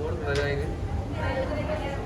Board लगाएँगे।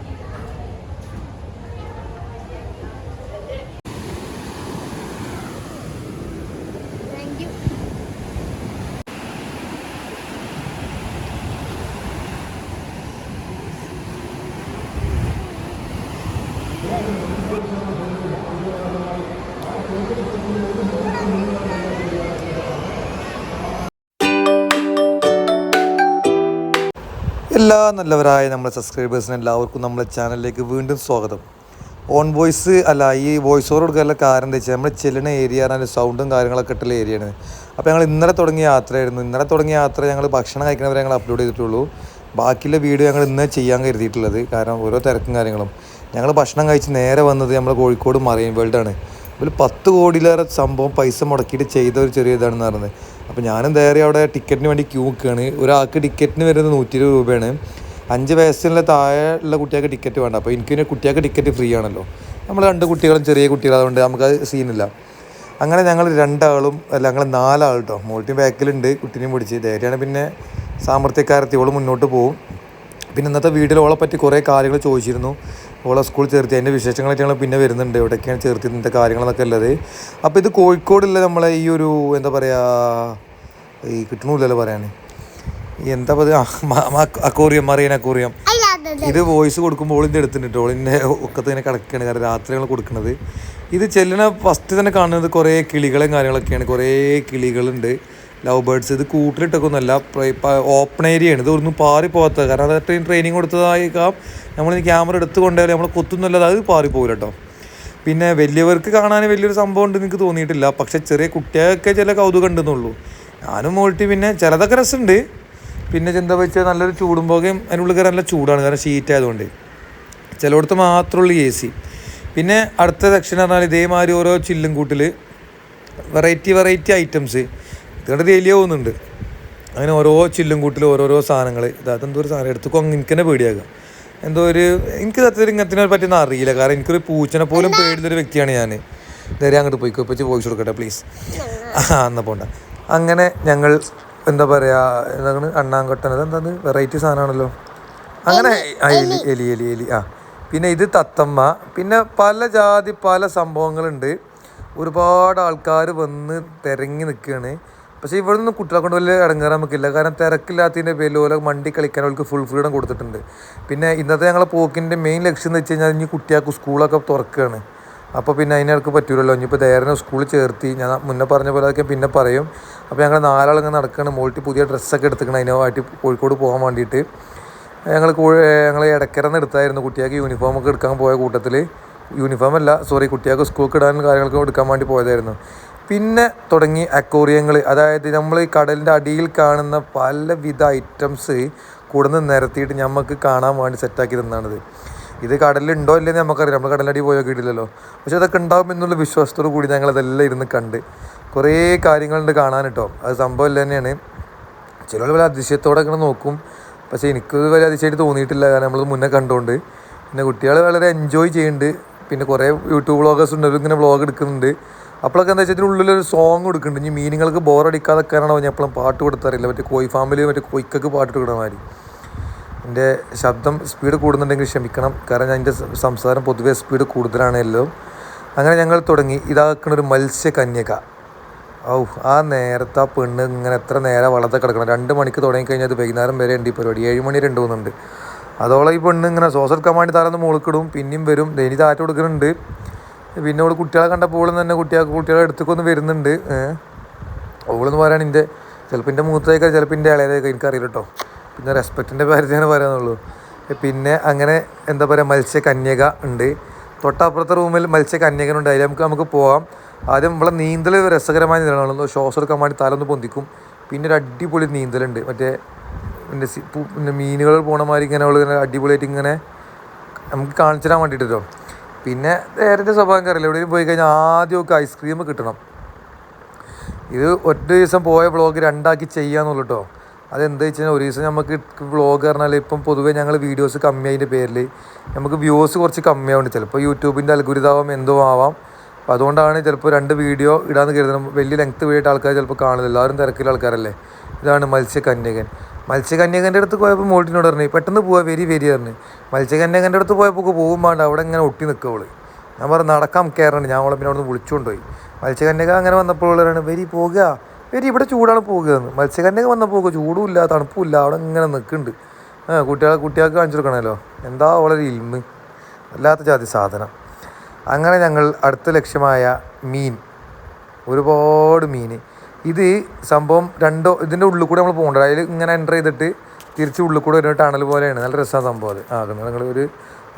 എല്ലാ നല്ലവരായ നമ്മുടെ സബ്സ്ക്രൈബേഴ്സിന് എല്ലാവർക്കും നമ്മുടെ ചാനലിലേക്ക് വീണ്ടും സ്വാഗതം. ഓൺ വോയിസ് അല്ല ഈ വോയിസ് ഓവർ കൊടുക്കാനുള്ള കാരണം എന്താ വെച്ചാൽ നമ്മൾ ചെല്ലുന്ന ഏരിയ പറഞ്ഞാൽ സൗണ്ടും കാര്യങ്ങളൊക്കെ ഇട്ടുള്ള ഏരിയയാണ് അപ്പോൾ ഞങ്ങൾ ഇന്നലെ തുടങ്ങിയ യാത്രയായിരുന്നു. ഇന്നലെ തുടങ്ങിയ യാത്ര ഞങ്ങൾ ഭക്ഷണം കഴിക്കുന്നവരെ ഞങ്ങൾ അപ്ലോഡ് ചെയ്തിട്ടുള്ളൂ. ബാക്കിയുള്ള വീഡിയോ ഞങ്ങൾ ഇന്ന് ചെയ്യാൻ കരുതിയിട്ടുള്ളത്. കാരണം ഓരോ തിരക്കും കാര്യങ്ങളും. ഞങ്ങൾ ഭക്ഷണം കഴിച്ച് നേരെ വന്നത് നമ്മൾ കോഴിക്കോട് മറൈൻ വേൾഡാണ് ഒരു പത്ത് കോടിയിലേറെ സംഭവം പൈസ മുടക്കിയിട്ട് ചെയ്ത ഒരു ചെറിയ ഇതാണെന്ന് പറയുന്നത് അപ്പോൾ ഞാനും നേരെ അവിടെ ടിക്കറ്റിന് വേണ്ടി ക്യൂ നിൽക്കുകയാണ് ഒരാൾക്ക് ടിക്കറ്റിന് വരുന്നത് നൂറ്റി ഇരുപത് രൂപയാണ്. അഞ്ച് വയസ്സിനുള്ള താഴെ ഉള്ള കുട്ടികൾക്ക് ടിക്കറ്റ് വേണ്ട. അപ്പോൾ എനിക്ക് പിന്നെ കുട്ടികൾക്ക് ടിക്കറ്റ് ഫ്രീ ആണല്ലോ. നമ്മൾ രണ്ട് കുട്ടികളും ചെറിയ കുട്ടികളായതുകൊണ്ട് നമുക്കത് സീനില്ല അങ്ങനെ ഞങ്ങൾ രണ്ടാളും അല്ല ഞങ്ങൾ നാലാൾ കേട്ടോ മോൾട്ടി ബാക്കിലുണ്ട് കുട്ടിനെയും പിടിച്ച്. ധൈര്യമാണ് പിന്നെ സാമർത്ഥ്യക്കാരത്തി ഓൾ മുന്നോട്ട് പോകും പിന്നെ ഇന്നത്തെ വീട്ടിൽ ഓളെ പറ്റി കുറേ കാര്യങ്ങൾ ചോദിച്ചിരുന്നു. ഓളെ സ്കൂൾ ചേർത്തി. അതിന്റെ വിശേഷങ്ങളായിട്ട് ഞങ്ങൾ പിന്നെ വരുന്നുണ്ട്. എവിടെയൊക്കെയാണ് ചേർത്തി ഇന്നത്തെ കാര്യങ്ങളെന്നൊക്കെ ഉള്ളത്. അപ്പോൾ ഇത് കോഴിക്കോടുള്ള നമ്മളെ ഈ ഒരു എന്താ പറയുക ഈ കിട്ടണില്ലല്ലോ പറയാൻ എന്താ പറയുക അക്കോറിയം മറിയൻ അക്കോറിയം ഇത് വോയിസ് കൊടുക്കുമ്പോൾ ഓളിന്റെ എടുത്തിട്ടുണ്ട് ഓളിന്റെ ഒക്കത്ത് തന്നെ കിടക്കുകയാണ് കാരണം രാത്രിയാണ് കൊടുക്കുന്നത് ഇത് ചെല്ലണ ഫസ്റ്റ് തന്നെ കാണുന്നത് കുറേ കിളികളും കാര്യങ്ങളൊക്കെയാണ്. കുറേ കിളികളുണ്ട്. ലവ് ബേർഡ്സ് ഇത് കൂട്ടിലിട്ടൊക്കൊന്നുമല്ല ഓപ്പൺ ഏരിയയാണ് ഇത് ഒന്നും പാറി പോകാത്തത് കാരണം അത് ട്രെയിനിങ് കൊടുത്തതായേക്കാം. നമ്മൾ ക്യാമറ എടുത്തു കൊണ്ടുപോയാൽ നമ്മൾ കൊത്തുന്നല്ലാതെ അത് പാറി പോകില്ല കേട്ടോ പിന്നെ വലിയവർക്ക് കാണാൻ വലിയൊരു സംഭവം ഉണ്ട് എനിക്ക് തോന്നിയിട്ടില്ല. പക്ഷെ ചെറിയ കുട്ടികൾക്ക് ചില കൗതുകം ഉണ്ടെന്നുള്ളൂ. ഞാനും മോൾട്ടി പിന്നെ ചിലതൊക്കെ രസമുണ്ട് പിന്നെ ചിന്ത വെച്ചാൽ നല്ലൊരു ചൂടും പോകുകയും അതിനുള്ളിൽ കയറാൻ നല്ല ചൂടാണ്. കാരണം ഷീറ്റ് ആയതുകൊണ്ട്. ചിലയിടത്ത് മാത്രമുള്ള എ സി പിന്നെ അടുത്ത സെക്ഷൻ പറഞ്ഞാൽ ഇതേമാതിരി ഓരോ ചില്ലും കൂട്ടിൽ വെറൈറ്റി വെറൈറ്റി ഐറ്റംസ് ഇതുകൊണ്ട് തേലിയ പോകുന്നുണ്ട് അങ്ങനെ ഓരോ ചില്ലും കൂട്ടിലും ഓരോരോ സാധനങ്ങൾ ഇത് എന്തോ ഒരു സാധനം എടുത്ത് കൊങ്ങ് എനിക്ക് തന്നെ പേടിയാകാം. എന്തോ ഒരു എനിക്ക് സത്യത്തിൽ ഇങ്ങനത്തിനെ പറ്റിയൊന്നും അറിയില്ല. കാരണം എനിക്കൊരു പൂച്ചനെ പോലും പേടിയുന്നൊരു വ്യക്തിയാണ് ഞാൻ നേരെ അങ്ങോട്ട് പോയിക്കോ. ഇപ്പം വോയിസ് കൊടുക്കട്ടെ പ്ലീസ് ആ എന്നാൽ പോണ്ട. അങ്ങനെ ഞങ്ങൾ എന്താ പറയുക എന്താണ് അണ്ണാങ്കട്ടൻ അതെന്താണ് വെറൈറ്റി സാധനമാണല്ലോ. അങ്ങനെ എലി. എലി എലി എലി ആ. പിന്നെ ഇത് തത്തമ്മ. പിന്നെ പല ജാതി പല സംഭവങ്ങളുണ്ട്. ഒരുപാട് ആൾക്കാർ വന്ന് തിരങ്ങി നിൽക്കുകയാണ് പക്ഷേ ഇവിടെ നിന്ന് കുട്ടികളെ കൊണ്ട് വലിയ ഇടങ്ങേറാൻ നമുക്കില്ല. കാരണം തിരക്കില്ലാത്തതിന്റെ പേരിൽ ഓരോ മണ്ടി കളിക്കാൻ അവർക്ക് ഫുൾ ഫ്രീഡം കൊടുത്തിട്ടുണ്ട്. പിന്നെ ഇന്നത്തെ ഞങ്ങളെ പോക്കിന്റെ മെയിൻ ലക്ഷ്യം എന്ന് വെച്ച് കഴിഞ്ഞാൽ ഇനി കുട്ടികൾക്ക് സ്കൂളൊക്കെ തുറക്കുകയാണ് അപ്പോൾ പിന്നെ അതിനവർക്ക് പറ്റൂലല്ലോ. ഇനിയിപ്പോൾ ധൈര്യം സ്കൂളിൽ ചേർത്തി ഞാൻ മുന്നേ പറഞ്ഞ പോലെ അതൊക്കെ പിന്നെ പറയും. അപ്പോൾ ഞങ്ങൾ നാലാളിങ്ങനെ നടക്കുകയാണ് മോൾട്ടി പുതിയ ഡ്രസ്സൊക്കെ എടുത്തിക്കണം അതിനായിട്ട് കോഴിക്കോട് പോകാൻ വേണ്ടിയിട്ട്. ഞങ്ങൾ ഞങ്ങൾ ഇടക്കരന്ന് എടുത്തായിരുന്നു. കുട്ടികൾക്ക് യൂണിഫോം ഒക്കെ എടുക്കാൻ പോയ കൂട്ടത്തിൽ യൂണിഫോം അല്ല സോറി കുട്ടികൾക്ക് സ്കൂൾക്ക് ഇടാനും കാര്യങ്ങളൊക്കെ എടുക്കാൻ വേണ്ടി പോയതായിരുന്നു. പിന്നെ തുടങ്ങി അക്വോറിയങ്ങൾ അതായത് നമ്മൾ ഈ കടലിന്റെ അടിയിൽ കാണുന്ന പലവിധ ഐറ്റംസ് കൂടുന്ന് നിരത്തിയിട്ട് നമുക്ക് കാണാൻ വേണ്ടി സെറ്റാക്കി തന്നാണിത്. ഇത് കടലിലുണ്ടോ ഇല്ലെന്ന് നമുക്കറിയാം നമ്മൾ കടലടി പോയോ കിട്ടില്ലല്ലോ പക്ഷെ അതൊക്കെ ഉണ്ടാവും എന്നുള്ള വിശ്വാസത്തോടു കൂടി ഞങ്ങൾ അതെല്ലാം ഇരുന്ന് കണ്ട് കുറേ കാര്യങ്ങളുണ്ട് കാണാൻ കേട്ടോ അത് സംഭവം ഇല്ല തന്നെയാണ്. ചിലർ വല്ല അതിശയത്തോടെ ഇങ്ങനെ നോക്കും. പക്ഷേ എനിക്ക് വലിയ അതിശയമായിട്ട് തോന്നിയിട്ടില്ല. കാരണം നമ്മൾ മുന്നേ കണ്ടുകൊണ്ട് പിന്നെ കുട്ടികൾ വളരെ എൻജോയ് ചെയ്യുന്നുണ്ട്. പിന്നെ കുറേ യൂട്യൂബ് വ്ളോഗേഴ്സ് ഉണ്ട്. അവരിങ്ങനെ വ്ളോഗ് എടുക്കുന്നുണ്ട്. അപ്പോഴൊക്കെ എന്താ വെച്ചാൽ ഉള്ളിലൊരു സോങ് കൊടുക്കുന്നുണ്ട്. ഇനി മീനുകൾക്ക് ബോറടിക്കാതെക്കാനാണോ ഞാൻ എപ്പോഴും പാട്ട് കൊടുത്തറിയില്ല മറ്റേ കോയി ഫാമിലി മറ്റേ കൊയ്ക്കൊക്കെ പാട്ട് കൊടുക്കുന്ന മാതിരി. എന്റെ ശബ്ദം സ്പീഡ് കൂടുന്നുണ്ടെങ്കിൽ ക്ഷമിക്കണം. കാരണം ഞാൻ എന്റെ സംസാരം പൊതുവെ സ്പീഡ് കൂടുതലാണല്ലോ. അങ്ങനെ ഞങ്ങൾ തുടങ്ങി. ഇതാക്കണ ഒരു മത്സ്യകന്യക. ഔ ആ നേരത്തെ ആ പെണ്ണ് ഇങ്ങനെ എത്ര നേരം വളർത്ത കിടക്കണം. രണ്ട് മണിക്ക് തുടങ്ങിക്കഴിഞ്ഞാൽ അത് വൈകുന്നേരം വരെ ഉണ്ട് ഈ പരിപാടി? ഏഴ് മണി രണ്ട് പോകുന്നുണ്ട് അതോളം ഈ പെണ്ണ് ഇങ്ങനെ സോസൽ കമാൻഡ് താരം മുളുക്കിടും പിന്നെയും വരും. ഇനി താറ്റ് കൊടുക്കുന്നുണ്ട്. പിന്നെ ഓൾ കുട്ടികളെ കണ്ടപ്പോൾ തന്നെ കുട്ടികൾക്ക് കുട്ടികളെ അടുത്തേക്കൊന്ന് വരുന്നുണ്ട്. ഓളെന്ന് പറയാൻ എന്റെ ചിലപ്പോൾ എന്റെ മൂത്തേക്കാൾ ചിലപ്പോൾ എന്റെ ഇളയതൊക്കെ എനിക്കറിയില്ല കേട്ടോ പിന്നെ റെസ്പെക്റ്റിന്റെ കാര്യത്തിനെ പറയാനുള്ളൂ. പിന്നെ അങ്ങനെ എന്താ പറയുക മത്സ്യ കന്യക ഉണ്ട്. തൊട്ടപ്പുറത്തെ റൂമിൽ മത്സ്യ കന്യകനുണ്ട് അതിൽ നമുക്ക് നമുക്ക് പോകാം ആദ്യം നമ്മളെ നീന്തൽ രസകരമായ നീന്തലാണ്. ശ്വാസം എടുക്കാൻ വേണ്ടി തലൊന്ന് പൊന്തിക്കും. പിന്നെ ഒരു അടിപൊളി നീന്തലുണ്ട്. മറ്റേ പിന്നെ പിന്നെ മീനുകൾ പോണ മാതിരി ഇങ്ങനെ അവൾ ഇങ്ങനെ അടിപൊളിയായിട്ട് ഇങ്ങനെ നമുക്ക് കാണിച്ചു തരാൻ വേണ്ടിയിട്ടോ പിന്നെ നേരത്തെ സ്വഭാവം കയറില്ല എവിടെയും പോയി കഴിഞ്ഞാൽ ആദ്യമൊക്കെ ഐസ്ക്രീം കിട്ടണം. ഇത് ഒറ്റ ദിവസം പോയ ബ്ലോഗ് രണ്ടാക്കി ചെയ്യാന്നുള്ളൂ കേട്ടോ അതെന്താ വെച്ച് കഴിഞ്ഞാൽ ഒരു ദിവസം നമുക്ക് വ്ളോഗ് പറഞ്ഞാൽ ഇപ്പം പൊതുവേ ഞങ്ങൾ വീഡിയോസ് കമ്മിയായതിന്റെ പേരിൽ നമുക്ക് വ്യൂസ് കുറച്ച് കമ്മിയാവുണ്ട്. ചിലപ്പോൾ യൂട്യൂബിന്റെ അൽഗുരിതാവും എന്തോ ആവാം. അപ്പോൾ അതുകൊണ്ടാണ് ചിലപ്പോൾ രണ്ട് വീഡിയോ ഇടാന്ന് കരുതണം. വലിയ ലെങ്ത് പോയിട്ട് ആൾക്കാർ ചിലപ്പോൾ കാണില്ല എല്ലാവരും തിരക്കിലുള്ള ആൾക്കാരല്ലേ. ഇതാണ് മത്സ്യകന്യകൻ. മത്സ്യകന്യകന്റെ അടുത്ത് പോയപ്പോൾ മോൾട്ടിനോട് പറഞ്ഞു പെട്ടെന്ന് പോവാ വെരി വെരി പറഞ്ഞു. മത്സ്യകന്യകന്റെ അടുത്ത് പോയപ്പോൾ പോകും വേണ്ട അവിടെ ഇങ്ങനെ ഒട്ടി നിൽക്കവൾ ഞാൻ പറഞ്ഞു നടക്കാം കയറണം ഞാൻ അവളെ പിന്നെ അവിടെ നിന്ന് വിളിച്ചുകൊണ്ടുപോയി മത്സ്യകന്യക അങ്ങനെ വന്നപ്പോൾ ഉള്ളവരാണ് വെരി പോകുക വെരി ഇവിടെ ചൂടാണ് പോകുകയെന്ന് മത്സ്യകന്യക വന്നപ്പോൾ പോകുക ചൂടുമില്ല തണുപ്പുമില്ല അവിടെ ഇങ്ങനെ നിൽക്കുന്നുണ്ട് ആ കുട്ടികളെ കുട്ടികൾക്ക് കാണിച്ചു കൊടുക്കണമല്ലോ. എന്താ വളരെ ഇൽമ്? അല്ലാത്ത ജാതി സാധനം. അങ്ങനെ ഞങ്ങൾ അടുത്ത ലക്ഷ്യമായ മീൻ ഒരുപാട് മീൻ ഇത് സംഭവം രണ്ടോ ഇതിന്റെ ഉള്ളിൽ കൂടെ നമ്മൾ പോകണ്ട. അതിൽ ഇങ്ങനെ എന്റർ ചെയ്തിട്ട് തിരിച്ച് ഉള്ളിൽ കൂടെ ഒരു ടണൽ പോലെയാണ്. നല്ല രസമാണ് സംഭവം അത്. ആ നിങ്ങൾ ഒരു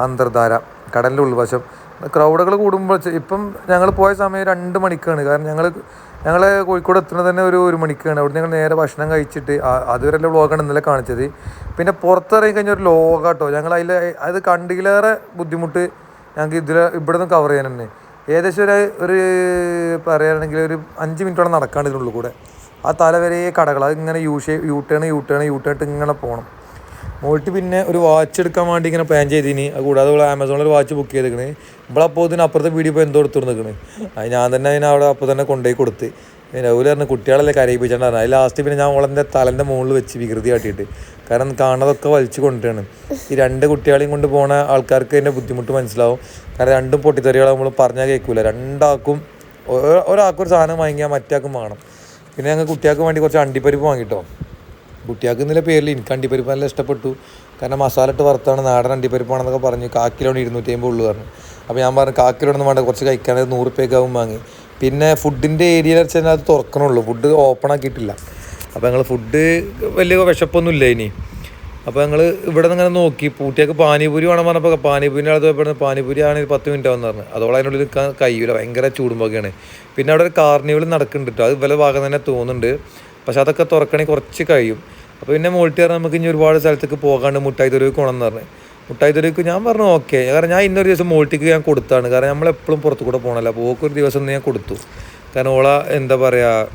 അന്തർധാര കടലിന്റെ ഉൾവശം. ക്രൗഡുകൾ കൂടുമ്പോൾ ഇപ്പം ഞങ്ങൾ പോയ സമയം രണ്ട് മണിക്കാണ്. കാരണം ഞങ്ങൾ ഞങ്ങൾ കോഴിക്കോട് എത്തുന്നത് തന്നെ ഒരു ഒരു മണിക്കാണ്. അവിടെ ഞങ്ങൾ നേരെ ഭക്ഷണം കഴിച്ചിട്ട് അതുവരെ വ്ളോഗാണ് ഇന്നലെ കാണിച്ചത്. പിന്നെ പുറത്തിറങ്ങി കഴിഞ്ഞ ഒരു ലോകാട്ടോ. ഞങ്ങൾ അതിൽ അത് കണ്ടിലേറെ ബുദ്ധിമുട്ട് ഞങ്ങൾക്ക് ഇതിൽ ഇവിടെ നിന്ന് കവർ ചെയ്യാൻ തന്നെ. ഏകദേശം ഒരു ഒരു പറയുകയാണെങ്കിൽ ഒരു അഞ്ച് മിനിറ്റോളം നടക്കാണ്ട് ഇതിനുള്ളിൽ കൂടെ. ആ തല വരെ കടകൾ അത് ഇങ്ങനെ U shape U turn U turn turn ഇങ്ങനെ പോകണം മോട്ട് പിന്നെ ഒരു വാച്ച് എടുക്കാൻ വേണ്ടി ഇങ്ങനെ പ്ലാൻ ചെയ്തിനി. അത് കൂടാതെ ഇവിടെ ആമസോണിൽ ഒരു വാച്ച് ബുക്ക് ചെയ്തിരിക്കണേ ഇവിടെ അപ്പോൾ ഇതിന് അപ്പുറത്തെ വീഡിയോ ഇപ്പോൾ എന്തോ എടുത്തു നിൽക്കണേ അത് ഞാൻ തന്നെ അതിനെ അവിടെ അപ്പോൾ തന്നെ കൊണ്ടുപോയി കൊടുത്ത്. രാഹുൽ പറഞ്ഞു കുട്ടികളല്ലേ കരയിപ്പിച്ചിട്ടുണ്ടായിരുന്നു അതിൽ ലാസ്റ്റ് പിന്നെ ഞാൻ ഓളെന്റെ തലന്റെ മുകളിൽ വെച്ച് വികൃതി കാട്ടിയിട്ട്. കാരണം കാണുന്നതൊക്കെ വലിച്ചു കൊണ്ടുവരാണ്. ഈ രണ്ട് കുട്ടികളെയും കൊണ്ട് പോണ ആൾക്കാർക്ക് അതിന്റെ ബുദ്ധിമുട്ട് മനസ്സിലാവും. കാരണം രണ്ടും പൊട്ടിത്തെറികൾ നമ്മൾ പറഞ്ഞാൽ കേൾക്കൂല രണ്ടാൾക്കും ഒരാൾക്കൊരു സാധനം വാങ്ങിയാൽ മറ്റാൾക്കും വേണം. പിന്നെ ഞങ്ങൾ കുട്ടികൾക്ക് വേണ്ടി കുറച്ച് അണ്ടിപ്പരിപ്പ് വാങ്ങിട്ടോ. കുട്ടികൾക്ക് ഇന്നലെ പേരിൽ എനിക്ക് അണ്ടിപ്പരിപ്പ് നല്ല ഇഷ്ടപ്പെട്ടു. കാരണം മസാല ഇട്ട് വറുത്താണ് നാടൻ അണ്ടിപ്പരിപ്പാണെന്നൊക്കെ പറഞ്ഞു. കാക്കിലോണ്ട് ഇരുന്നൂറ്റി അമ്പത് ഉള്ളു പറഞ്ഞു. അപ്പോൾ ഞാൻ പറഞ്ഞു കാക്കിലോടൊന്നും വേണ്ട കുറച്ച് കഴിക്കാനായിട്ട് നൂറ് റുപ്യക്കാവും വാങ്ങി. പിന്നെ ഫുഡിന്റെ ഏരിയയിൽ വെച്ചാൽ അത് തുറക്കണുള്ളൂ. ഫുഡ് ഓപ്പൺ ആക്കിയിട്ടില്ല. അപ്പോൾ ഞങ്ങൾ ഫുഡ് വലിയ വിശപ്പൊന്നും ഇല്ല ഇനി. അപ്പോൾ ഞങ്ങൾ ഇവിടെ നിന്ന് ഇങ്ങനെ നോക്കി. പൂട്ടിയൊക്കെ പാനിപൂരി വേണം പറഞ്ഞപ്പോൾ പാനിപൂരിന്റെ അടുത്ത് പോയപ്പോഴാണ് പാനിപൂരി ആണെങ്കിൽ പത്ത് മിനിറ്റ് ആവുമെന്ന് പറഞ്ഞു. അതോളം അതിനുള്ളിൽ നിൽക്കാൻ കഴിയൂല. ഭയങ്കര ചൂടുമ്പോഴൊക്കെയാണ് പിന്നെ അവിടെ ഒരു കാർണിവൽ നടക്കുന്നുണ്ട് കേട്ടോ അത് വില ഭാഗം തന്നെ തോന്നുന്നുണ്ട്. പക്ഷെ അതൊക്കെ തുറക്കണമെങ്കിൽ കുറച്ച് കഴിയും. അപ്പോൾ പിന്നെ മോൾട്ടി പറഞ്ഞാൽ നമുക്ക് ഇനി ഒരുപാട് സ്ഥലത്തേക്ക് പോകാണ്ട് മുട്ടായി തെരുവിക്ക് കൊണമെന്ന് പറഞ്ഞു. മുട്ടായി തെരുവിക്ക് ഞാൻ പറഞ്ഞു ഓക്കെ. കാരണം ഞാൻ ഇന്നൊരു ദിവസം മോൾട്ടിക്ക് ഞാൻ കൊടുത്താണ്. കാരണം നമ്മളെപ്പോഴും പുറത്തു കൂടെ പോകണമല്ലോ അപ്പോൾ ഓക്കൊരു ദിവസം ഒന്ന് ഞാൻ കൊടുത്തു. കാരണം ഓള എന്താ പറയുക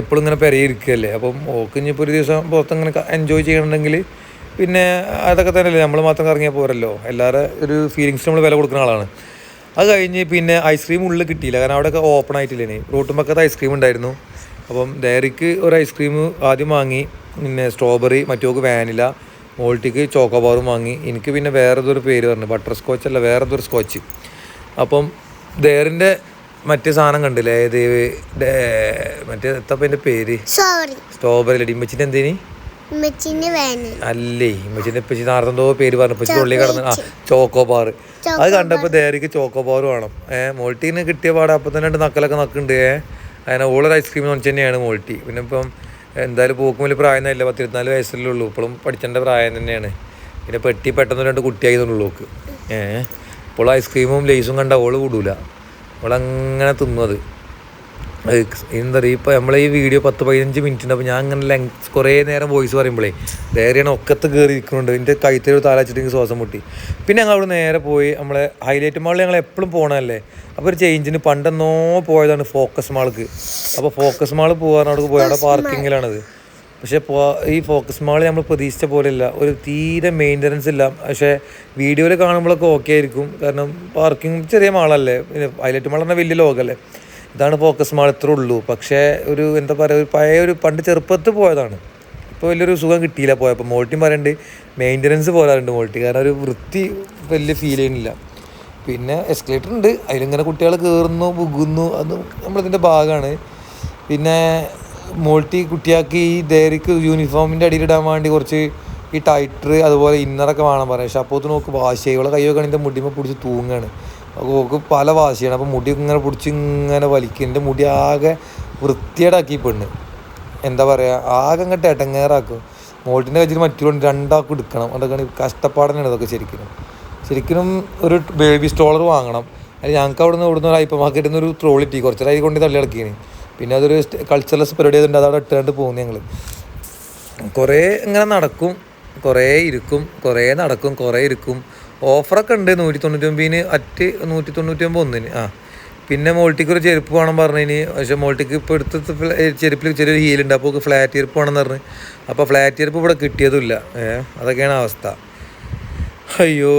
എപ്പോഴും ഇങ്ങനെ പെരയിരിക്കുകയല്ലേ അപ്പം ഓക്ക് ഇനിയിപ്പോൾ ഒരു ദിവസം പുറത്ത് ഇങ്ങനെ എൻജോയ് ചെയ്യണമെങ്കിൽ പിന്നെ അതൊക്കെ തന്നെയല്ലേ. നമ്മൾ മാത്രം കറങ്ങിയാൽ പോരല്ലോ. എല്ലാവരുടെ ഒരു ഫീലിങ്സ് നമ്മൾ വില കൊടുക്കുന്ന ആളാണ്. അത് കഴിഞ്ഞ് പിന്നെ ഐസ്ക്രീം ഉള്ളിൽ കിട്ടിയില്ല. കാരണം അവിടെയൊക്കെ ഓപ്പൺ ആയിട്ടില്ലേ റൂട്ടും പക്കത്ത് ഐസ്ക്രീം ഉണ്ടായിരുന്നു. അപ്പം ഡയറിക്ക് ഒരു ഐസ്ക്രീം ആദ്യം വാങ്ങി. പിന്നെ സ്ട്രോബെറി മറ്റോക്ക് വാനില മോൾട്ടിക്ക് ചോക്കോബാറും വാങ്ങി. എനിക്ക് പിന്നെ വേറെ ഏതൊരു പേര് പറഞ്ഞു. ബട്ടർ സ്കോച്ച് അല്ല വേറെ ഏതൊരു സ്കോച്ച്. അപ്പം ദേറിന്റെ മറ്റേ സാധനം കണ്ടില്ലേ? ഏത് മറ്റേ എത്തപ്പം എന്റെ പേര്? സ്ട്രോബെറി അല്ലേ? ഇമ്മച്ചിന്റെ എന്തേനി? അല്ലേ ഇമ്മച്ചിന്റെ ഇപ്പച്ചി നേരത്തെ എന്തോ പേര് പറഞ്ഞു ഇപ്പച്ചി ഉള്ളിൽ കടന്ന്. ആ ചോക്കോബാർ അത് കണ്ടപ്പോൾ ദേറിക്ക് ചോക്കോബാർ വേണം. ഏഹ് മോൾട്ടീന് കിട്ടിയ പാടെ അപ്പം തന്നെ രണ്ട് നക്കലൊക്കെ നക്കുന്നുണ്ട് ഏഹ് അങ്ങനെ ഓളൊരു ഐസ്ക്രീം നോക്കി തന്നെയാണ് മോൾട്ടി. പിന്നെ ഇപ്പം എന്തായാലും പോക്കും വലിയ പ്രായം ഇല്ല പത്തിരുപത്തിനാല് വയസ്സല്ലേ ഉള്ളൂ. ഇപ്പോഴും പഠിച്ചേണ്ട പ്രായം തന്നെയാണ്. പിന്നെ പെട്ടി പെട്ടെന്ന് രണ്ട് കുട്ടിയായിരുന്നുള്ളൂ ഏഹ് ഇപ്പോൾ ഐസ്ക്രീമും ലേസും കണ്ട ഓൾ കൂടൂല. ഓളങ്ങനെ തിന്നത് എന്താ പറയുക ഇപ്പോൾ നമ്മളെ ഈ വീഡിയോ പത്ത് പതിനഞ്ച് മിനിറ്റ് ഉണ്ട് അപ്പോൾ ഞാൻ അങ്ങനെ ലെങ്ത് കുറേ നേരം വോയിസ് പറയുമ്പോഴേ ധൈര്യമാണ് ഒക്കത്ത് കയറി ഇരിക്കുന്നുണ്ട് എന്റെ കൈത്തൊരു താലാച്ചിട്ട് ശ്വാസം മുട്ടി. പിന്നെ ഞങ്ങൾ അവിടെ നേരെ പോയി നമ്മളെ ഹൈലൈറ്റ് മാളിൽ ഞങ്ങൾ എപ്പോഴും പോകണമല്ലേ അപ്പോൾ ഒരു ചേഞ്ചിന് പണ്ടെന്നോ പോയതാണ് ഫോക്കസ് മാൾക്ക് അപ്പോൾ ഫോക്കസ് മാൾ പോകാൻ അവിടെ പോയി. അവിടെ പാർക്കിങ്ങിലാണത് പക്ഷേ ഈ ഫോക്കസ് മാൾ നമ്മൾ പ്രതീക്ഷിച്ച പോലെയല്ല. ഒരു തീരെ മെയിന്റനൻസ് ഇല്ല. പക്ഷേ വീഡിയോയിൽ കാണുമ്പോഴൊക്കെ ഓക്കെ ആയിരിക്കും. കാരണം പാർക്കിംഗ് ചെറിയ മാളല്ലേ പിന്നെ ഹൈലൈറ്റ് മാൾ പറഞ്ഞാൽ വലിയ ലോകമല്ലേ ഇതാണ് ഫോക്കസ് മാൾ ഇത്ര ഉള്ളൂ. പക്ഷേ ഒരു എന്താ പറയുക ഒരു പഴയ ഒരു പണ്ട് ചെറുപ്പത്തിൽ പോയതാണ്. ഇപ്പോൾ വലിയൊരു സുഖം കിട്ടിയില്ല പോയപ്പോൾ. മോൾട്ടിയും പറയുന്നുണ്ട് മെയിന്റനൻസ് പോരാറുണ്ട് മോൾട്ടി. കാരണം ഒരു വൃത്തി വലിയ ഫീൽ ചെയ്യുന്നില്ല. പിന്നെ എസ്കലേറ്റർ ഉണ്ട്. അതിലിങ്ങനെ കുട്ടികൾ കയറുന്നു പുകുന്നു അത് നമ്മളിതിന്റെ ഭാഗമാണ്. പിന്നെ മോൾട്ടി കുട്ടിയാക്കി ഈ ഡയറിക്ക് യൂണിഫോമിന്റെ അടിയിലിടാൻ വേണ്ടി കുറച്ച് ഈ ടൈറ്റർ അതുപോലെ ഇന്നറൊക്കെ വേണം പറയാം. പക്ഷെ അപ്പോൾ നോക്ക് വാശി ഇവളെ കൈയൊക്കെ എന്റെ മുടിമ പിടിച്ച് അപ്പോൾ ഓക്ക് പല വാശിയാണ്. അപ്പോൾ മുടി ഇങ്ങനെ പിടിച്ച് ഇങ്ങനെ വലിക്കും. എന്റെ മുടി ആകെ വൃത്തിയേടാക്കി പെണ്ണ്. എന്താ പറയുക ആകെ അങ്ങോട്ട് എടങ്ങേറാക്കും. മോൾട്ടിന്റെ കയ്യിൽ മറ്റുള്ള രണ്ടാൾക്ക് എടുക്കണം. അതൊക്കെയാണ് കഷ്ടപ്പാടനാണ് ഇതൊക്കെ ശരിക്കും. ശരിക്കും ഒരു ബേബി സ്റ്റോളർ വാങ്ങണം. അതിൽ ഞങ്ങൾക്ക് അവിടെ നിന്ന് ഇവിടുന്ന് ഒരു ഹൈപ്പർ മാർക്കറ്റിൽ നിന്ന് ഒരു ട്രോളിറ്റി അതിൽ കൊണ്ട് തള്ളി ഇറക്കിയാണ് പിന്നെ അതൊരു കൾച്ചറൽസ് പരിപാടി ആയതുകൊണ്ട് അതവിടെ ഇട്ടുകൊണ്ട് പോകുന്നു ഞങ്ങൾ കുറേ ഇങ്ങനെ നടക്കും. കുറേ ഇരിക്കും. കുറേ നടക്കും. കുറേ ഇരിക്കും. ഓഫറൊക്കെ ഉണ്ട് നൂറ്റി തൊണ്ണൂറ്റൊമ്പതിന് അറ്റ് നൂറ്റി തൊണ്ണൂറ്റൊമ്പത് ഒന്നിന് ആ പിന്നെ മോൾട്ടിക്ക് ഒരു ചെരുപ്പ് വേണം പറഞ്ഞതിന് പക്ഷേ മോൾട്ടിക്ക് ഇപ്പോൾ എടുത്ത ചെരുപ്പിൽ ചെറിയൊരു ഹീലുണ്ട് അപ്പോൾ ഫ്ലാറ്റ് ചെരുപ്പ് വേണമെന്ന് പറഞ്ഞ്. അപ്പോൾ ഫ്ലാറ്റ് ചെരുപ്പ് ഇവിടെ കിട്ടിയതുമില്ല. ഏഹ് അതൊക്കെയാണ് അവസ്ഥ. അയ്യോ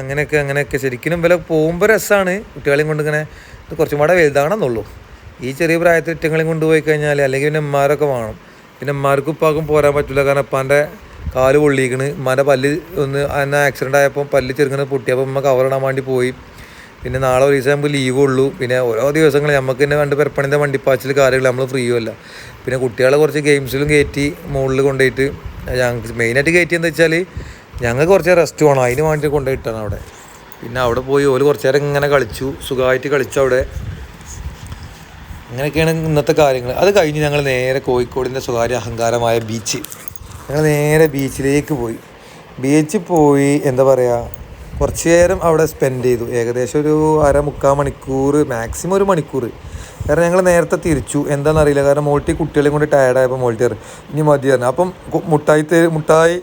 അങ്ങനെയൊക്കെ അങ്ങനെയൊക്കെ. ശരിക്കും വില പോകുമ്പോൾ രസമാണ് കുട്ടികളെയും കൊണ്ട് ഇങ്ങനെ ഇത് കുറച്ചും കൂടെ വലുതാണെന്നുള്ളൂ ഈ ചെറിയ പ്രായത്തിൽ ഒറ്റങ്ങളെയും കൊണ്ടുപോയി കഴിഞ്ഞാൽ അല്ലെങ്കിൽ പിന്നെ ഉമ്മാരൊക്കെ വേണം. പിന്നെ ഉമ്മാർക്കും ഉപ്പാക്കും പോരാൻ പറ്റില്ല കാരണം ഉപ്പാന്റെ കാൽ പൊള്ളിക്കണ് ഉമ്മാന്റെ പല്ല് ഒന്ന് അന്ന് ആക്സിഡന്റ് ആയപ്പോൾ പല്ല് ചെറുങ്ങനെ പൊട്ടിയപ്പോൾ ഉമ്മ കവറിടാൻ വേണ്ടി പോയി. പിന്നെ നാളെ ഒരു ദിവസം നമുക്ക് ലീവ് ഉള്ളൂ. പിന്നെ ഓരോ ദിവസങ്ങൾ നമുക്ക് തന്നെ കണ്ട് പെരപ്പണിന്റെ വണ്ടിപ്പാച്ചിൽ കാര്യങ്ങൾ നമ്മൾ ഫ്രീയും അല്ല. പിന്നെ കുട്ടികളെ കുറച്ച് ഗെയിംസിലും കയറ്റി മുകളിൽ കൊണ്ടുപോയിട്ട് ഞങ്ങൾക്ക് മെയിനായിട്ട് കയറ്റിയെന്ന് വെച്ചാൽ ഞങ്ങൾ കുറച്ച് റെസ്റ്റ് വേണം. അതിന് വേണ്ടി കൊണ്ടുപോയിട്ടാണ് അവിടെ. പിന്നെ അവിടെ പോയി ഓൽ കുറച്ച് നേരം ഇങ്ങനെ കളിച്ചു. സുഖമായിട്ട് കളിച്ചു അവിടെ. അങ്ങനെയൊക്കെയാണ് ഇന്നത്തെ കാര്യങ്ങൾ അത് കഴിഞ്ഞ് ഞങ്ങൾ നേരെ കോഴിക്കോടിന്റെ സ്വകാര്യ അഹങ്കാരമായ ബീച്ച് ഞങ്ങൾ നേരെ ബീച്ചിലേക്ക് പോയി. ബീച്ചിൽ പോയി എന്താ പറയുക കുറച്ച് നേരം അവിടെ സ്പെൻഡ് ചെയ്തു. ഏകദേശം ഒരു അര മുക്കാൽ മണിക്കൂർ മാക്സിമം ഒരു മണിക്കൂർ. കാരണം ഞങ്ങൾ നേരത്തെ തിരിച്ചു. എന്താണെന്നറിയില്ല കാരണം മോൾട്ടി കുട്ടികളെയും കൊണ്ട് ടയർഡായപ്പോൾ മോൾട്ടി പറഞ്ഞു ഇനി മതി പറഞ്ഞു. അപ്പം മുട്ടായി മുട്ടായി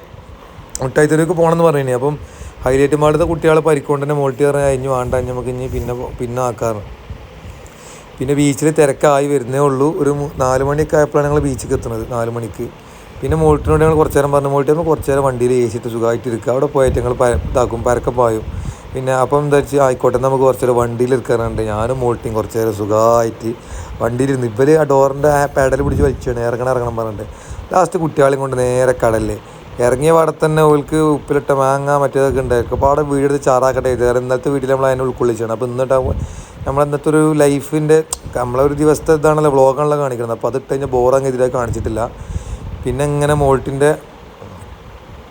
മുട്ടായി തെരുവിലേക്ക് പോകണമെന്ന് പറഞ്ഞു അപ്പം ഹൈലൈറ്റ് മാളിലത്തെ കുട്ടികളെ പരിക്കൊണ്ട് തന്നെ മോൾട്ടി പറഞ്ഞാൽ ഇനി വേണ്ട നമുക്ക് ഇനി പിന്നെ പിന്നെ ആക്കാറ് പിന്നെ ബീച്ചിൽ തിരക്കായി വരുന്നേ ഉള്ളൂ. ഒരു നാല് മണിയൊക്കെ ആയപ്പോഴാണ് ഞങ്ങൾ ബീച്ചിൽ എത്തുന്നത്. നാല് മണിക്ക്. പിന്നെ മോൾട്ടിനോട് ഞങ്ങൾ കുറച്ച് നേരം പറഞ്ഞു മോൾട്ടി നമ്മൾ കുറച്ച് നേരം വണ്ടിയിൽ ഏസിട്ട് സുഖമായിട്ട് ഇരിക്കുക അവിടെ പോയിട്ട് ഞങ്ങൾ പര ഇതാക്കും പരക്കം പോയും. പിന്നെ അപ്പം എന്താ വെച്ചാൽ ആയിക്കോട്ടെ നമുക്ക് കുറച്ച് നേരം വണ്ടിയിൽ ഇരിക്കാറുണ്ട് ഞാനും മോൾട്ടിയും കുറച്ച് നേരം സുഖമായിട്ട് വണ്ടിയിലിരുന്ന് ഇവർ ആ ഡോറിന്റെ ആ പെഡൽ പിടിച്ച് വലിച്ചാണ് ഇറങ്ങണം ഇറങ്ങണം പറഞ്ഞിട്ട്. ലാസ്റ്റ് കുട്ടികളെയും കൊണ്ട് നേരെ കടലിൽ ഇറങ്ങിയ പാടെ തന്നെ ഓൾക്ക് ഉപ്പിലിട്ട മാങ്ങ മറ്റേതൊക്കെ ഉണ്ട്. അപ്പോൾ അവിടെ വീടെടുത്ത് ചാറാക്കട്ടെ ചെയ്ത്. ഇന്നത്തെ വീട്ടിൽ നമ്മൾ അതിനെ ഉൾക്കൊള്ളിച്ചാണ്. അപ്പോൾ എന്നിട്ടാകുമ്പോൾ നമ്മൾ ഇന്നത്തെ ഒരു ലൈഫിന്റെ നമ്മളൊരു ദിവസത്തെ ഇതാണല്ലോ വ്ളോഗാണല്ലോ കാണിക്കുന്നത്. അപ്പോൾ അത് ഇട്ട് കഴിഞ്ഞാൽ ബോറങ്ങ് ഇതിലേക്ക് കാണിച്ചിട്ടില്ല. പിന്നെ ഇങ്ങനെ മോൾട്ടിന്റെ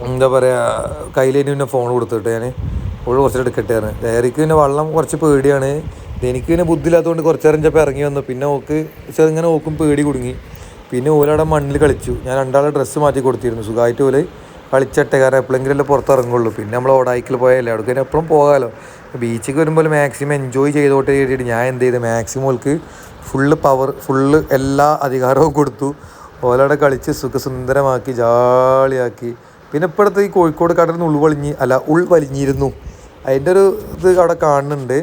എന്താ പറയുക കയ്യിലേന് പിന്നെ ഫോൺ കൊടുത്തിട്ട് ഞാൻ ഇപ്പോഴും കുറച്ച് എടുക്കട്ടെ പറഞ്ഞു ഡയറിക്ക് പിന്നെ വെള്ളം കുറച്ച് പേടിയാണ്. എനിക്ക് പിന്നെ ബുദ്ധിയില്ലാത്തതുകൊണ്ട് കുറച്ച് നേരം ചിലപ്പോൾ ഇറങ്ങി വന്നു. പിന്നെ ഓക്ക് ചെറുങ്ങനെ ഓക്കും പേടി കുടുങ്ങി. പിന്നെ ഓലവിടെ മണ്ണിൽ കളിച്ചു. ഞാൻ രണ്ടാളെ ഡ്രസ്സ് മാറ്റി കൊടുത്തിരുന്നു. സുഖമായിട്ട് ഓൽ കളിച്ചട്ടെ. കാരണം എപ്പോഴെങ്കിലും പുറത്തിറങ്ങുള്ളൂ പിന്നെ നമ്മൾ ഓടായിക്കിൽ പോയാലേ അവിടെ പിന്നെ എപ്പോഴും പോകാമല്ലോ ബീച്ചിൽ വരുമ്പോൾ മാക്സിമം എൻജോയ് ചെയ്തോട്ടേ കരുതിയിട്ട് ഞാൻ എന്ത് ചെയ്ത്? മാക്സിമം ഓൾക്ക് ഫുള്ള് പവർ ഫുള്ള് എല്ലാ അധികാരവും കൊടുത്തു. ഓലവിടെ കളിച്ച് സുഖസുന്ദരമാക്കി ജാളിയാക്കി. പിന്നെ ഇപ്പോഴത്തെ ഈ കോഴിക്കോട് കടലിൽ നിന്ന് ഉൾവലിഞ്ഞ് അല്ല ഉൾവലിഞ്ഞിരുന്നു അതിന്റെ ഒരു ഇത് അവിടെ കാണുന്നുണ്ട്.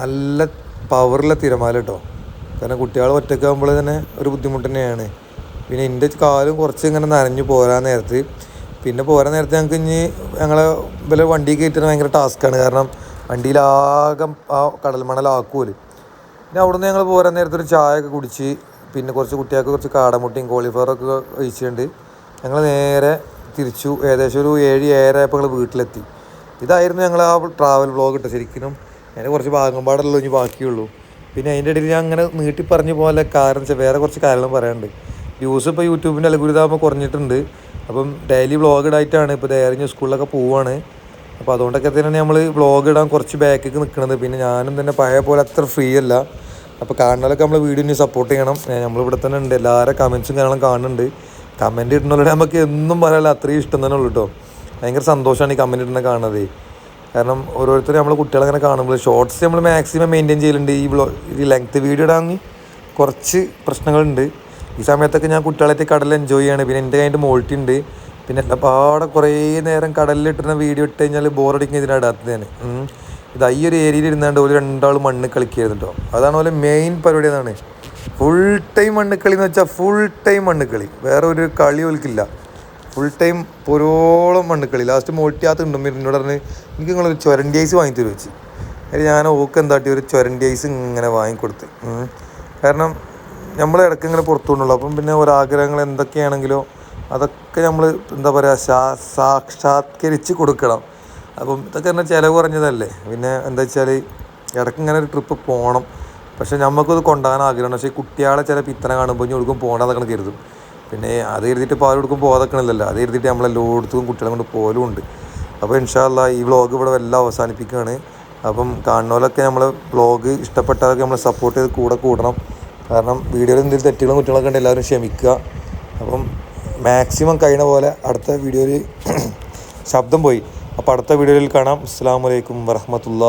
നല്ല പവറിലെ തിരമാല കേട്ടോ കാരണം കുട്ടികൾ ഒറ്റക്കാകുമ്പോൾ തന്നെ ഒരു ബുദ്ധിമുട്ട് തന്നെയാണ്. പിന്നെ എന്റെ കാലും കുറച്ച് ഇങ്ങനെ നനഞ്ഞു പോരാൻ നേരത്ത് പിന്നെ പോരാൻ നേരത്ത് ഞങ്ങൾക്ക് ഇനി ഞങ്ങളെ ഇവരെ വണ്ടി കയറ്റുന്നത് ഭയങ്കര ടാസ്ക്കാണ് കാരണം വണ്ടിയിലാകെ ആ കടൽ മണലാക്കുമല്ലോ പിന്നെ അവിടുന്ന് ഞങ്ങൾ പോരാൻ നേരത്തെ ഒരു ചായ ഒക്കെ കുടിച്ച് പിന്നെ കുറച്ച് കുട്ടികൾക്ക് കുറച്ച് കാടമുട്ടിയും കോളിഫ്ലവറൊക്കെ കഴിച്ചിട്ടുണ്ട്. ഞങ്ങൾ നേരെ തിരിച്ചു. ഏകദേശം ഒരു ഏഴ് ഏഴര ആയപ്പോൾ ഞങ്ങൾ വീട്ടിലെത്തി. ഇതായിരുന്നു ഞങ്ങൾ ആ ട്രാവൽ വ്ളോഗ് ഇട്ടത് ശരിക്കും അതിന് കുറച്ച് ഭാഗം പാടല്ലോ ഇനി ബാക്കിയുള്ളൂ. പിന്നെ അതിന്റെ ഇടയിൽ ഞാൻ അങ്ങനെ നീട്ടി പറഞ്ഞു പോലെ കാരണം വെച്ചാൽ വേറെ കുറച്ച് കാര്യങ്ങളും പറയാനുണ്ട്. വ്യൂസ് ഇപ്പോൾ യൂട്യൂബിന്റെ അലഗുരിതാകുമ്പോൾ കുറഞ്ഞിട്ടുണ്ട്. അപ്പം ഡെയിലി വ്ളോഗ് ഇടായിട്ടാണ് ഇപ്പോൾ ഡയറി സ്കൂളിലൊക്കെ പോവുകയാണ് അപ്പോൾ അതുകൊണ്ടൊക്കെ തന്നെയാണ് നമ്മൾ വ്ളോഗ് ഇടാൻ കുറച്ച് ബാക്കിലേക്ക് നിൽക്കുന്നത് പിന്നെ ഞാനും തന്നെ പഴയ പോലെ അത്ര ഫ്രീ അല്ല. അപ്പോൾ കാണുന്നവരൊക്കെ നമ്മൾ വീഡിയോന് സപ്പോർട്ട് ചെയ്യണം. നമ്മൾ ഇവിടെ തന്നെ ഉണ്ട്. എല്ലാവരും കമൻസും കാരണം കാണുന്നുണ്ട്. കമന്റ് ഇടുന്നവരുടെ നമുക്ക് എന്നും പറയാനുള്ള അത്രയും ഇഷ്ടം തന്നെ ഉള്ളൂ കേട്ടോ ഭയങ്കര സന്തോഷമാണ് ഈ കമന്റ് ഇടുന്ന കാണുന്നത്. കാരണം ഓരോരുത്തരും നമ്മൾ കുട്ടികളെ അങ്ങനെ കാണുമ്പോൾ ഷോർട്സ് നമ്മൾ മാക്സിമം മെയിന്റെയിൻ ചെയ്യലുണ്ട്. ഈ വ്ളോ ഈ ലെങ്ത്ത് വീഡിയോ ഇടാങ്ങി കുറച്ച് പ്രശ്നങ്ങളുണ്ട്. ഈ സമയത്തൊക്കെ ഞാൻ കുട്ടികളായിട്ട് കടൽ എൻജോയ് ചെയ്യാണ്. പിന്നെ എന്റെ കയ്യിൽ മോൾട്ടി ഉണ്ട്. പിന്നെ എല്ലാ പാടെ കുറേ നേരം കടലിൽ ഇട്ടുന്ന വീഡിയോ ഇട്ട് കഴിഞ്ഞാൽ ബോറടിക്കുന്ന ഇതിനാണ് ഇടാത്തത്. ഇത് ഈ ഒരു ഏരിയയിൽ ഇരുന്നാണ്ട് ഒരു രണ്ടാൾ മണ്ണ് കളിക്കായിരുന്നു കേട്ടോ അതാണ് പോലെ മെയിൻ പരിപാടി അതാണ്. ഫുൾ ടൈം മണ്ണ് കളി എന്ന് വെച്ചാൽ ഫുൾ ടൈം മണ്ണ് കളി. വേറെ ഒരു കളി ഒലിക്കില്ല ഫുൾ ടൈം പൊരോളം കളി. ലാസ്റ്റ് മോട്ടിയാത്ത് ഉണ്ടും എന്നോട് പറഞ്ഞ് എനിക്ക് നിങ്ങളൊരു ചുരണ്ടി ഐസ് വാങ്ങി തരുമോ വെച്ച് അതിന് ഞാൻ ഓക്ക് എന്താട്ടി ഒരു ചുരണ്ടി ഐസ് ഇങ്ങനെ വാങ്ങിക്കൊടുത്ത്. കാരണം നമ്മൾ ഇടയ്ക്ക് ഇങ്ങനെ പുറത്തു കൊണ്ടുള്ളൂ അപ്പം പിന്നെ ഒരാഗ്രഹങ്ങൾ എന്തൊക്കെയാണെങ്കിലോ അതൊക്കെ നമ്മൾ എന്താ പറയുക സാക്ഷാത്കരിച്ച് കൊടുക്കണം. അപ്പം ഇതൊക്കെ തന്നെ ചിലവ് കുറഞ്ഞതല്ലേ? പിന്നെ എന്താ വെച്ചാൽ ഇടയ്ക്ക് ഇങ്ങനെ ഒരു ട്രിപ്പ് പോകണം പക്ഷേ നമുക്കത് കൊണ്ടുപോകാൻ ആഗ്രഹമാണ്. പക്ഷേ കുട്ടികളെ ചില പിത്തന കാണുമ്പോൾ ഇനി ഒടുക്കും പോകണമെന്നൊക്കെ കരുതും. പിന്നെ അത് എഴുതിയിട്ട് ഇപ്പോൾ ആരോടുക്കും പോകാതൊക്കെയാണല്ലോ അത് എഴുതിയിട്ട് നമ്മളെല്ലായിടത്തും കുട്ടികളെ കൊണ്ട് പോലും ഉണ്ട്. അപ്പോൾ ഇൻഷാല്ല ഈ വ്ളോഗ് ഇവിടെ എല്ലാം അവസാനിപ്പിക്കുകയാണ്. അപ്പം കാണുന്നവരൊക്കെ നമ്മളെ വ്ളോഗ് ഇഷ്ടപ്പെട്ടവരൊക്കെ നമ്മൾ സപ്പോർട്ട് ചെയ്ത് കൂടെ കൂടണം. കാരണം വീഡിയോയിൽ എന്തെങ്കിലും തെറ്റുകളും കുട്ടികളൊക്കെ ഉണ്ട് എല്ലാവരും ക്ഷമിക്കുക. അപ്പം മാക്സിമം കഴിയുന്ന പോലെ അടുത്ത വീഡിയോയിൽ ശബ്ദം പോയി. അപ്പോൾ അടുത്ത വീഡിയോയിൽ കാണാം. അസ്സാം വലൈക്കും വറഹമത്തുള്ള